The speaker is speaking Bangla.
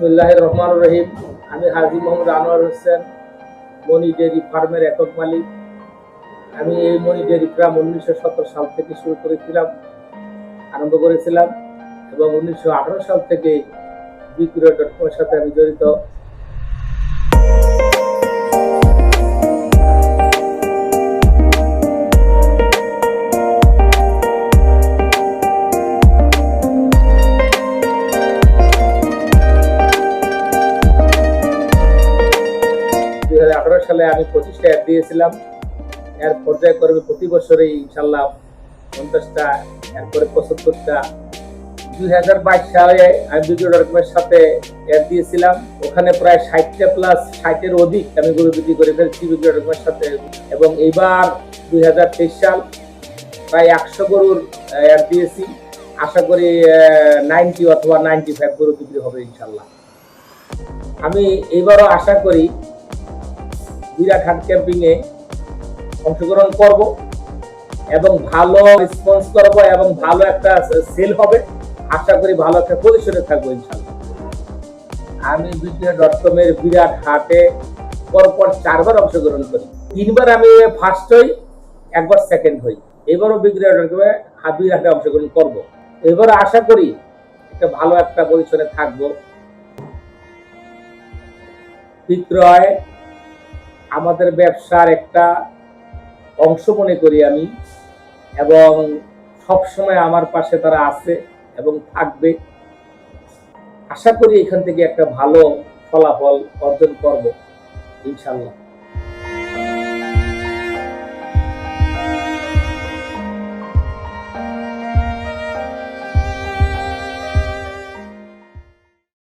বিসমুল্লাহ রহমান রহিম। আমি হাজি মোহাম্মদ আনোয়ার হোসেন মনি ডেয়ারি ফার্মের একক মালিক। আমি এই মনি ডেয়ারি ফার্ম উনিশশো সত্তর সাল থেকে শুরু করেছিলাম, আরম্ভ করেছিলাম এবং উনিশশো আঠারো সাল থেকে বিক্রয় ডট সাথে আমি জড়িত। সালে আমি পঁচিশটা অ্যাড দিয়েছিলাম। এর পর্যায়ক্রমে প্রতি বছরই ইনশাল্লাহ পঞ্চাশটা, এরপরে পঁচাত্তরটা। দুই হাজার বাইশ সালে আমি বিক্রয় ডটকমের সাথে অ্যাড দিয়েছিলাম। ওখানে প্রায় ষাটটা প্লাস ষাটের অধিক আমি গরু বিক্রি করে ফেলছি বিক্রয় ডটকমের সাথে। এবং এইবার দুই হাজার তেইশ সাল প্রায় একশো গরুর অ্যাড দিয়েছি। আশা করি নাইনটি অথবা নাইনটি ফাইভ গরু বিক্রি হবে ইনশাল্লাহ। আমি এবারও আশা করি বিরাট হাট ক্যাম্পিং এ অংশগ্রহণ করব এবং ভালো রেসপন্স করব এবং ভালো একটা সেল হবে। আশা করি ভালো একটা পজিশনে থাকব ইনশাল্লাহ আমি বিক্রিয়া ডট কম এর বিরাট হাটে পরপর চারবার অংশগ্রহণ করি। তিনবার আমি ফার্স্ট হই, একবার সেকেন্ড হই। এবারও বিক্রিয়া ডট কমে বিরাট হাটে অংশগ্রহণ করব। এবার আশা করি একটা ভালো একটা পজিশনে থাকব। বিক্রয় আমাদের ব্যবসার একটা অংশ মনে করি আমি, এবং সব সময় আমার পাশে তারা আছে এবং থাকবে। আশা করি এখান থেকে একটা ভালো ফলাফল অর্জন করব ইনশাল্লাহ